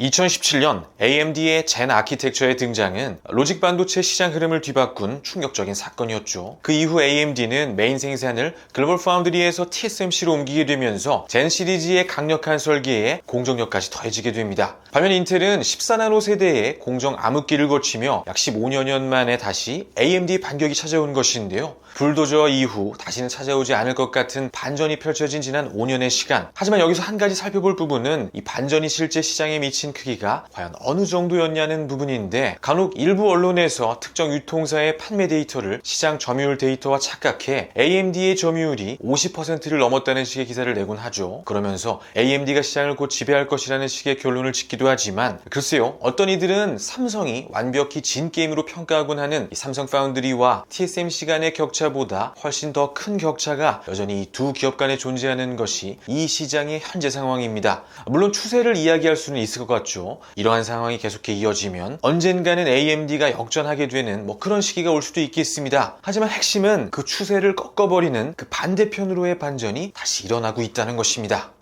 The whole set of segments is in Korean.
2017년 AMD의 젠 아키텍처의 등장은 로직 반도체 시장 흐름을 뒤바꾼 충격적인 사건이었죠. 그 이후 AMD는 메인 생산을 글로벌 파운드리에서 TSMC로 옮기게 되면서 젠 시리즈의 강력한 설계에 공정력까지 더해지게 됩니다. 반면 인텔은 14나노 세대의 공정 암흑기를 거치며 약 15년 만에 다시 AMD 반격이 찾아온 것인데요. 불도저 이후 다시는 찾아오지 않을 것 같은 반전이 펼쳐진 지난 5년의 시간. 하지만 여기서 한 가지 살펴볼 부분은 이 반전이 실제 시장에 미친 크기가 과연 어느 정도였냐는 부분인데 간혹 일부 언론에서 특정 유통사의 판매 데이터를 시장 점유율 데이터와 착각해 AMD의 점유율이 50%를 넘었다는 식의 기사를 내곤 하죠. 그러면서 AMD가 시장을 곧 지배할 것이라는 식의 결론을 짓기도 하지만 글쎄요 어떤 이들은 삼성이 완벽히 진 게임으로 평가하곤 하는 이 삼성 파운드리와 TSMC 간의 격차보다 훨씬 더 큰 격차가 여전히 이두 기업 간에 존재하는 것이 이 시장의 현재 상황입니다. 물론 추세를 이야기할 수는 있을 것 같 죠. 이러한 상황이 계속해 이어지면 언젠가는 AMD가 역전하게 되는 뭐 그런 시기가 올 수도 있겠습니다. 하지만 핵심은 그 추세를 꺾어버리는 그 반대편으로의 반전이 다시 일어나고 있다는 것입니다.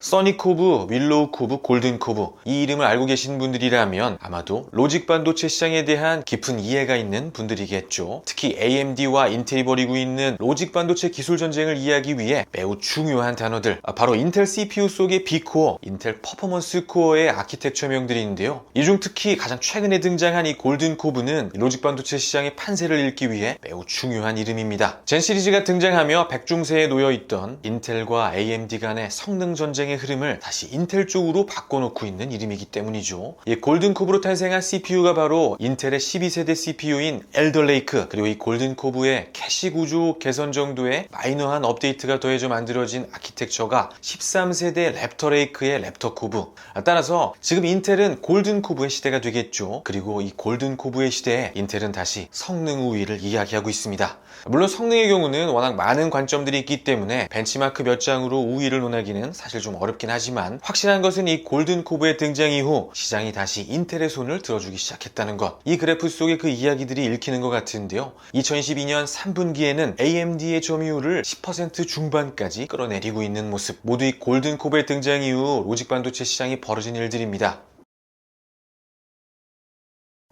써니코브, 윌로우코브, 골든코브 이 이름을 알고 계신 분들이라면 아마도 로직 반도체 시장에 대한 깊은 이해가 있는 분들이겠죠. 특히 AMD와 인텔이 벌이고 있는 로직 반도체 기술 전쟁을 이해하기 위해 매우 중요한 단어들 아, 바로 인텔 CPU 속의 B코어, 인텔 퍼포먼스 코어의 아키텍처명들인데요. 이 중 특히 가장 최근에 등장한 이 골든코브는 로직 반도체 시장의 판세를 읽기 위해 매우 중요한 이름입니다. 젠 시리즈가 등장하며 백중세에 놓여 있던 인텔과 AMD 간의 성능 전쟁 시장의 흐름을 다시 인텔 쪽으로 바꿔놓고 있는 이름이기 때문이죠. 이 골든코브로 탄생한 CPU가 바로 인텔의 12세대 CPU인 엘더레이크 그리고 이 골든코브의 캐시 구조 개선 정도의 마이너한 업데이트가 더해져 만들어진 아키텍처가 13세대 랩터레이크의 랩터코브 따라서 지금 인텔은 골든코브의 시대가 되겠죠. 그리고 이 골든코브의 시대에 인텔은 다시 성능 우위를 이야기하고 있습니다. 물론 성능의 경우는 워낙 많은 관점들이 있기 때문에 벤치마크 몇 장으로 우위를 논하기는 사실 좀 어렵긴 하지만 확실한 것은 이 골든코브의 등장 이후 시장이 다시 인텔의 손을 들어주기 시작했다는 것. 이 그래프 속에 그 이야기들이 읽히는 것 같은데요. 2022년 3분기에는 AMD의 점유율을 10% 중반까지 끌어내리고 있는 모습. 모두 이 골든코브의 등장 이후 로직 반도체 시장이 벌어진 일들입니다.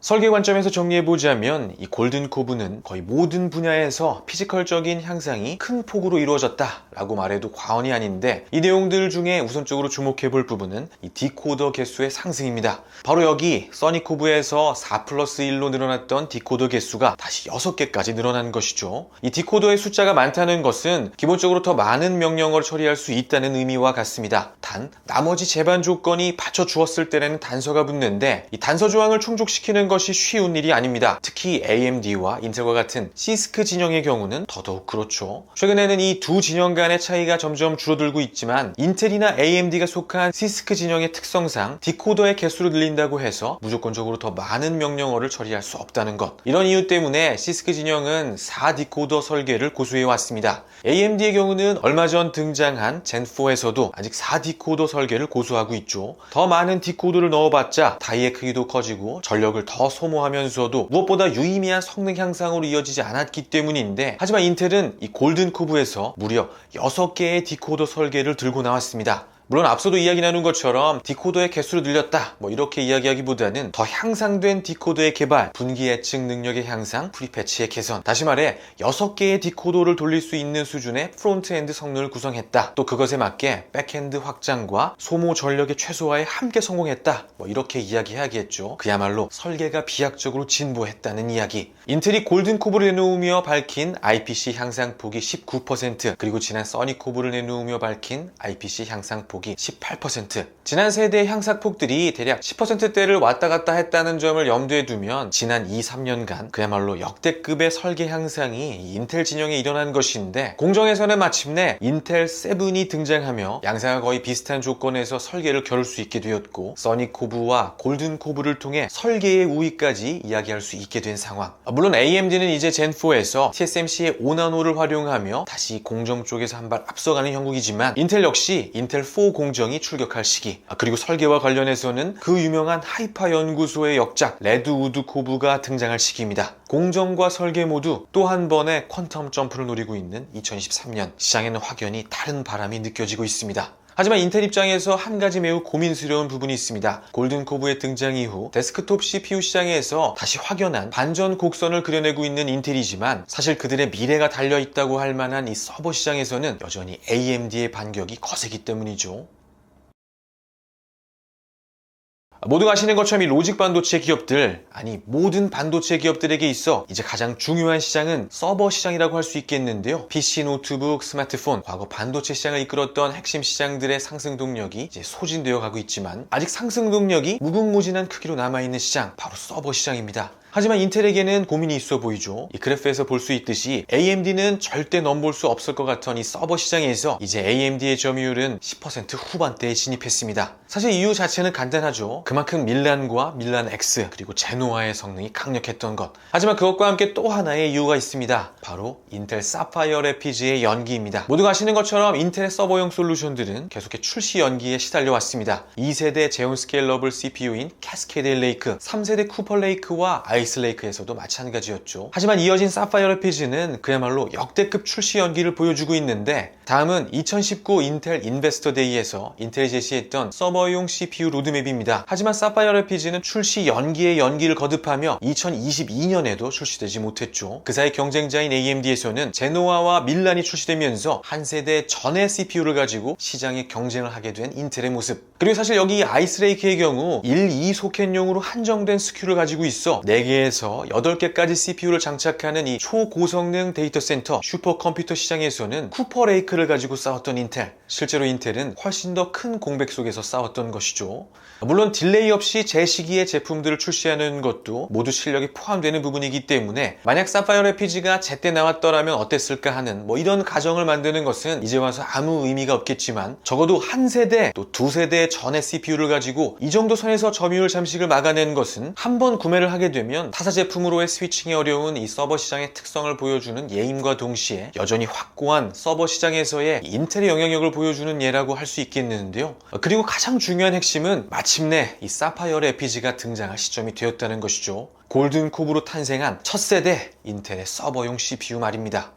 설계 관점에서 정리해보자면 이 골든 코브는 거의 모든 분야에서 피지컬적인 향상이 큰 폭으로 이루어졌다라고 말해도 과언이 아닌데 이 내용들 중에 우선적으로 주목해볼 부분은 이 디코더 개수의 상승입니다. 바로 여기 써니 코브에서 4 플러스 1로 늘어났던 디코더 개수가 다시 6개까지 늘어난 것이죠. 이 디코더의 숫자가 많다는 것은 기본적으로 더 많은 명령어를 처리할 수 있다는 의미와 같습니다. 단 나머지 제반 조건이 받쳐주었을 때는 단서가 붙는데 이 단서 조항을 충족시키는 것 것이 쉬운 일이 아닙니다. 특히 AMD와 인텔과 같은 시스크 진영의 경우는 더더욱 그렇죠. 최근에는 이 두 진영 간의 차이가 점점 줄어들고 있지만 인텔이나 AMD가 속한 시스크 진영의 특성상 디코더의 개수를 늘린다고 해서 무조건적으로 더 많은 명령어를 처리할 수 없다는 것. 이런 이유 때문에 시스크 진영은 4디코더 설계를 고수해 왔습니다. AMD의 경우는 얼마 전 등장한 젠4에서도 아직 4디코더 설계를 고수하고 있죠. 더 많은 디코더를 넣어봤자 다이의 크기도 커지고 전력을 더 소모하면서도 무엇보다 유의미한 성능 향상으로 이어지지 않았기 때문인데 하지만 인텔은 이 골든코브에서 무려 6개의 디코더 설계를 들고 나왔습니다. 물론 앞서도 이야기 나눈 것처럼 디코더의 개수를 늘렸다. 뭐 이렇게 이야기하기보다는 더 향상된 디코더의 개발, 분기 예측 능력의 향상, 프리패치의 개선. 다시 말해 6개의 디코더를 돌릴 수 있는 수준의 프론트엔드 성능을 구성했다. 또 그것에 맞게 백엔드 확장과 소모 전력의 최소화에 함께 성공했다. 뭐 이렇게 이야기해야겠죠. 그야말로 설계가 비약적으로 진보했다는 이야기. 인텔이 골든코브를 내놓으며 밝힌 IPC 향상폭이 19% 그리고 지난 써니코브를 내놓으며 밝힌 IPC 향상폭 폭이 18%. 지난 세대의 향상폭들이 대략 10%대를 왔다 갔다 했다는 점을 염두에 두면 지난 2, 3년간 그야말로 역대급의 설계 향상이 인텔 진영에 일어난 것인데 공정에서는 마침내 인텔 7이 등장하며 양상과 거의 비슷한 조건에서 설계를 겨룰 수 있게 되었고 써니 코브와 골든 코브를 통해 설계의 우위까지 이야기할 수 있게 된 상황. 물론 AMD는 이제 젠4에서 TSMC의 5나노를 활용하며 다시 공정 쪽에서 한 발 앞서가는 형국이지만 인텔 역시 인텔 4 공정이 출격할 시기 아, 그리고 설계와 관련해서는 그 유명한 하이파 연구소의 역작 레드 우드 코브가 등장할 시기입니다. 공정과 설계 모두 또 한 번의 퀀텀 점프를 노리고 있는 2023년 시장에는 확연히 다른 바람이 느껴지고 있습니다. 하지만 인텔 입장에서 한 가지 매우 고민스러운 부분이 있습니다. 골든코브의 등장 이후 데스크톱 CPU 시장에서 다시 확연한 반전 곡선을 그려내고 있는 인텔이지만 사실 그들의 미래가 달려 있다고 할 만한 이 서버 시장에서는 여전히 AMD의 반격이 거세기 때문이죠. 모두가 아시는 것처럼 이 로직 반도체 기업들, 아니 모든 반도체 기업들에게 있어 이제 가장 중요한 시장은 서버 시장이라고 할 수 있겠는데요. PC, 노트북, 스마트폰, 과거 반도체 시장을 이끌었던 핵심 시장들의 상승 동력이 이제 소진되어 가고 있지만 아직 상승 동력이 무궁무진한 크기로 남아있는 시장, 바로 서버 시장입니다. 하지만 인텔에게는 고민이 있어 보이죠. 이 그래프에서 볼 수 있듯이 AMD는 절대 넘볼 수 없을 것 같던 이 서버 시장에서 이제 AMD의 점유율은 10% 후반대에 진입했습니다. 사실 이유 자체는 간단하죠. 그만큼 밀란과 밀란 X 그리고 제노아의 성능이 강력했던 것. 하지만 그것과 함께 또 하나의 이유가 있습니다. 바로 인텔 사파이어 레피즈의 연기입니다. 모두가 아시는 것처럼 인텔의 서버용 솔루션들은 계속해 출시 연기에 시달려 왔습니다. 2세대 제온 스케일러블 CPU인 캐스케드 레이크, 3세대 쿠퍼 레이크와 아이스 레이크에서도 마찬가지였죠. 하지만 이어진 사파이어 레피즈는 그야말로 역대급 출시 연기를 보여주고 있는데 다음은 2019 인텔 인베스터 데이에서 인텔이 제시했던 서버용 CPU 로드맵입니다. 하지만 사파이어 레피즈는 출시 연기에 연기를 거듭하며 2022년에도 출시되지 못했죠. 그 사이 경쟁자인 AMD에서는 제노아와 밀란이 출시되면서 한 세대 전의 CPU를 가지고 시장에 경쟁을 하게 된 인텔의 모습. 그리고 사실 여기 아이스레이크의 경우 1, 2 소켓용으로 한정된 스큐를 가지고 있어 4개에서 8개까지 CPU를 장착하는 이 초고성능 데이터 센터 슈퍼컴퓨터 시장에서는 쿠퍼 레이크를 가지고 싸웠던 인텔. 실제로 인텔은 훨씬 더 큰 공백 속에서 싸웠던 것이죠. 물론 딜레이 없이 제 시기에 제품들을 출시하는 것도 모두 실력이 포함되는 부분이기 때문에 만약 사파이어 레피지가 제때 나왔더라면 어땠을까 하는 뭐 이런 가정을 만드는 것은 이제 와서 아무 의미가 없겠지만 적어도 한 세대 또 두 세대 전의 CPU를 가지고 이 정도 선에서 점유율 잠식을 막아낸 것은 한 번 구매를 하게 되면 타사 제품으로의 스위칭이 어려운 이 서버 시장의 특성을 보여주는 예임과 동시에 여전히 확고한 서버 시장에서의 인텔의 영향력을 보여주는 예라고 할 수 있겠는데요. 그리고 가장 중요한 핵심은 마침내 이 사파이어 레피지가 등장할 시점이 되었다는 것이죠. 골든코브로 탄생한 첫 세대 인텔의 서버용 CPU 말입니다.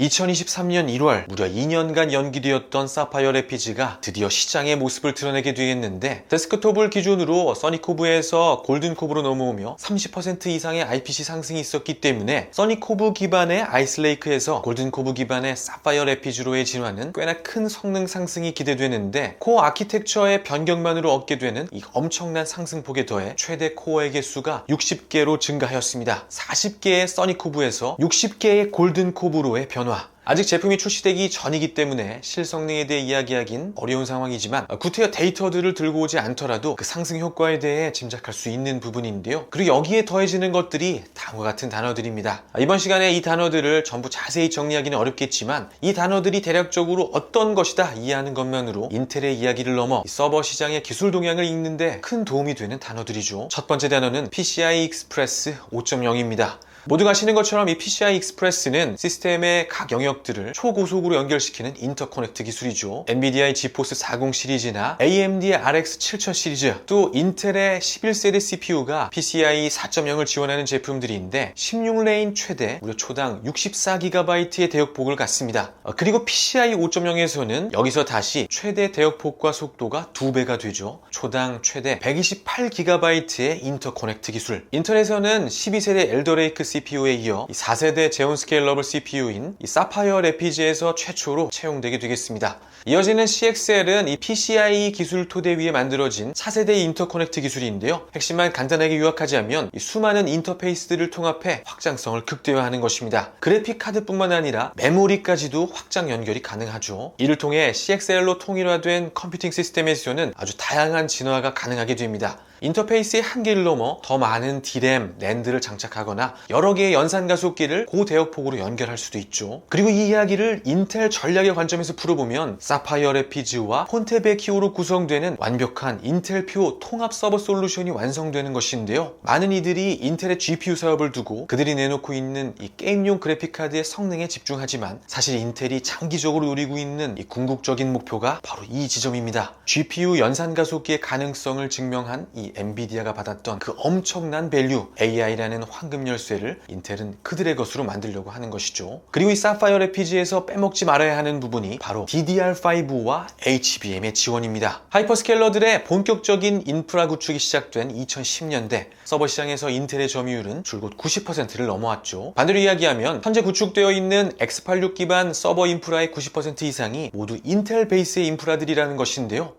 2023년 1월 무려 2년간 연기되었던 사파이어 레피지가 드디어 시장의 모습을 드러내게 되겠는데 데스크톱을 기준으로 써니코브에서 골든코브로 넘어오며 30% 이상의 IPC 상승이 있었기 때문에 써니코브 기반의 아이스레이크에서 골든코브 기반의 사파이어 레피지로의 진화는 꽤나 큰 성능 상승이 기대되는데 코어 아키텍처의 변경만으로 얻게 되는 이 엄청난 상승폭에 더해 최대 코어의 개수가 60개로 증가하였습니다. 40개의 써니코브에서 60개의 골든코브로의 변화 아직 제품이 출시되기 전이기 때문에 실성능에 대해 이야기하긴 어려운 상황이지만 구태여 데이터들을 들고 오지 않더라도 그 상승 효과에 대해 짐작할 수 있는 부분인데요. 그리고 여기에 더해지는 것들이 다음과 같은 단어들입니다. 이번 시간에 이 단어들을 전부 자세히 정리하기는 어렵겠지만 이 단어들이 대략적으로 어떤 것이다 이해하는 것만으로 인텔의 이야기를 넘어 서버 시장의 기술 동향을 읽는데 큰 도움이 되는 단어들이죠. 첫 번째 단어는 PCI Express 5.0입니다. 모두가 아시는 것처럼 이 PCI Express는 시스템의 각 영역들을 초고속으로 연결시키는 인터커넥트 기술이죠. NVIDIA의 GeForce 40 시리즈나 AMD의 RX 7000 시리즈, 또 인텔의 11세대 CPU가 PCI 4.0을 지원하는 제품들인데 16레인 최대 무려 초당 64GB의 대역폭을 갖습니다. 그리고 PCI 5.0에서는 여기서 다시 최대 대역폭과 속도가 2배가 되죠. 초당 최대 128GB의 인터커넥트 기술. 인텔에서는 12세대 엘더레이크 CPU에 이어 4세대 제온 스케일러블 CPU인 사파이어 레피지에서 최초로 채용되게 되겠습니다. 이어지는 CXL은 이 PCI 기술 토대 위에 만들어진 4세대 인터커넥트 기술인데요. 핵심만 간단하게 요약하자면 수많은 인터페이스들을 통합해 확장성을 극대화하는 것입니다. 그래픽 카드뿐만 아니라 메모리까지도 확장 연결이 가능하죠. 이를 통해 CXL로 통일화된 컴퓨팅 시스템에서는 아주 다양한 진화가 가능하게 됩니다. 인터페이스의 한계를 넘어 더 많은 D램, 랜드를 장착하거나 여러 개의 연산 가속기를 고대역폭으로 연결할 수도 있죠. 그리고 이 이야기를 인텔 전략의 관점에서 풀어보면 사파이어 레피즈와 폰테베 키오로 구성되는 완벽한 인텔 표 통합 서버 솔루션이 완성되는 것인데요. 많은 이들이 인텔의 GPU 사업을 두고 그들이 내놓고 있는 이 게임용 그래픽카드의 성능에 집중하지만 사실 인텔이 장기적으로 노리고 있는 이 궁극적인 목표가 바로 이 지점입니다. GPU 연산 가속기의 가능성을 증명한 이이 엔비디아가 받았던 그 엄청난 밸류 AI라는 황금 열쇠를 인텔은 그들의 것으로 만들려고 하는 것이죠. 그리고 이 사파이어 레피지에서 빼먹지 말아야 하는 부분이 바로 DDR5와 HBM의 지원입니다. 하이퍼스케일러들의 본격적인 인프라 구축이 시작된 2010년대 서버 시장에서 인텔의 점유율은 줄곧 90%를 넘어왔죠. 반대로 이야기하면 현재 구축되어 있는 x86 기반 서버 인프라의 90% 이상이 모두 인텔 베이스의 인프라들이라는 것인데요.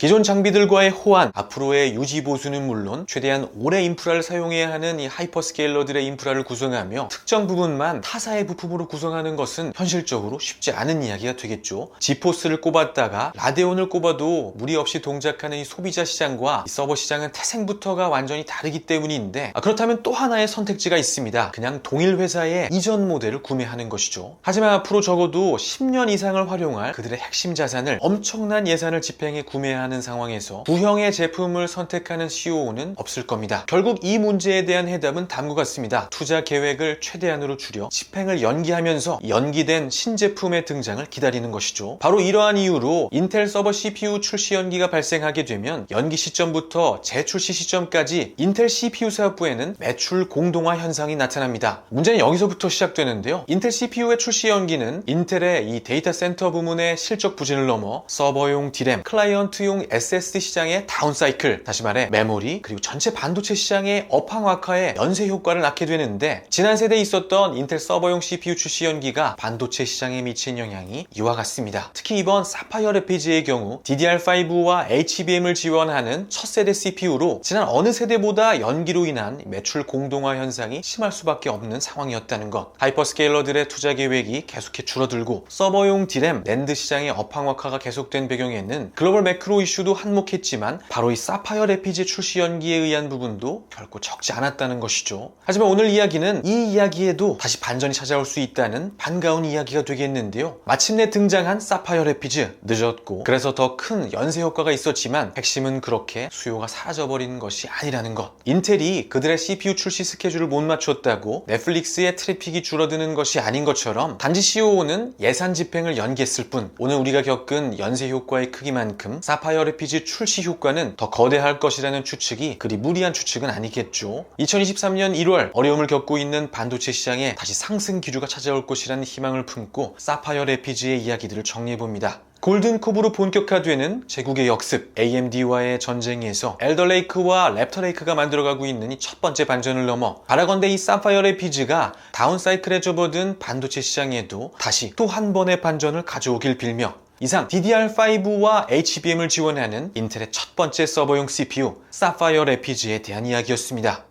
기존 장비들과의 호환, 앞으로의 유지 보수는 물론 최대한 오래 인프라를 사용해야 하는 이 하이퍼스케일러들의 인프라를 구성하며 특정 부분만 타사의 부품으로 구성하는 것은 현실적으로 쉽지 않은 이야기가 되겠죠. 지포스를 꼽았다가 라데온을 꼽아도 무리 없이 동작하는 이 소비자 시장과 이 서버 시장은 태생부터가 완전히 다르기 때문인데 아, 그렇다면 또 하나의 선택지가 있습니다. 그냥 동일 회사의 이전 모델을 구매하는 것이죠. 하지만 앞으로 적어도 10년 이상을 활용할 그들의 핵심 자산을 엄청난 예산을 집행해 구매하는 하는 상황에서 구형의 제품을 선택하는 CEO는 없을 겁니다. 결국 이 문제에 대한 해답은 다음과 같습니다. 투자 계획을 최대한으로 줄여 집행을 연기하면서 연기된 신제품의 등장을 기다리는 것이죠. 바로 이러한 이유로 인텔 서버 CPU 출시 연기가 발생하게 되면 연기 시점부터 재출시 시점까지 인텔 CPU 사업부에는 매출 공동화 현상이 나타납니다. 문제는 여기서부터 시작되는데요. 인텔 CPU의 출시 연기는 인텔의 이 데이터 센터 부문의 실적 부진을 넘어 서버용 디램, 클라이언트용 SSD 시장의 다운사이클, 다시 말해 메모리, 그리고 전체 반도체 시장의 업황악화에 연쇄 효과를 낳게 되는데 지난 세대에 있었던 인텔 서버용 CPU 출시 연기가 반도체 시장에 미친 영향이 이와 같습니다. 특히 이번 사파이어 레피지의 경우 DDR5와 HBM을 지원하는 첫 세대 CPU로 지난 어느 세대보다 연기로 인한 매출 공동화 현상이 심할 수밖에 없는 상황이었다는 것. 하이퍼스케일러들의 투자 계획이 계속해 줄어들고 서버용 디램, 랜드 시장의 업황 악화가 계속된 배경에는 글로벌 매크로 이슈 도 한몫했지만 바로 이 사파이어 레피지 출시 연기에 의한 부분도 결코 적지 않았다는 것이죠. 하지만 오늘 이야기는 이 이야기에도 다시 반전이 찾아올 수 있다는 반가운 이야기가 되겠는데요. 마침내 등장한 사파이어 레피즈 늦었고 그래서 더 큰 연쇄 효과가 있었지만 핵심은 그렇게 수요가 사라져버리는 것이 아니라는 것. 인텔이 그들의 CPU 출시 스케줄을 못 맞췄다고 넷플릭스의 트래픽이 줄어드는 것이 아닌 것처럼 단지 CEO는 예산 집행을 연기했을 뿐 오늘 우리가 겪은 연쇄 효과의 크기만큼 사파이어 레피즈 출시 효과는 더 거대할 것이라는 추측이 그리 무리한 추측은 아니겠죠. 2023년 1월 어려움을 겪고 있는 반도체 시장에 다시 상승 기류가 찾아올 것이라는 희망을 품고 사파이어 레피즈의 이야기들을 정리해봅니다. 골든컵으로 본격화되는 제국의 역습 AMD와의 전쟁에서 엘더레이크와 랩터레이크가 만들어가고 있는 이 첫 번째 반전을 넘어 바라건대 이 사파이어 레피즈가 다운사이클에 접어든 반도체 시장에도 다시 또 한 번의 반전을 가져오길 빌며 이상 DDR5와 HBM을 지원하는 인텔의 첫 번째 서버용 CPU 사파이어 레피즈에 대한 이야기였습니다.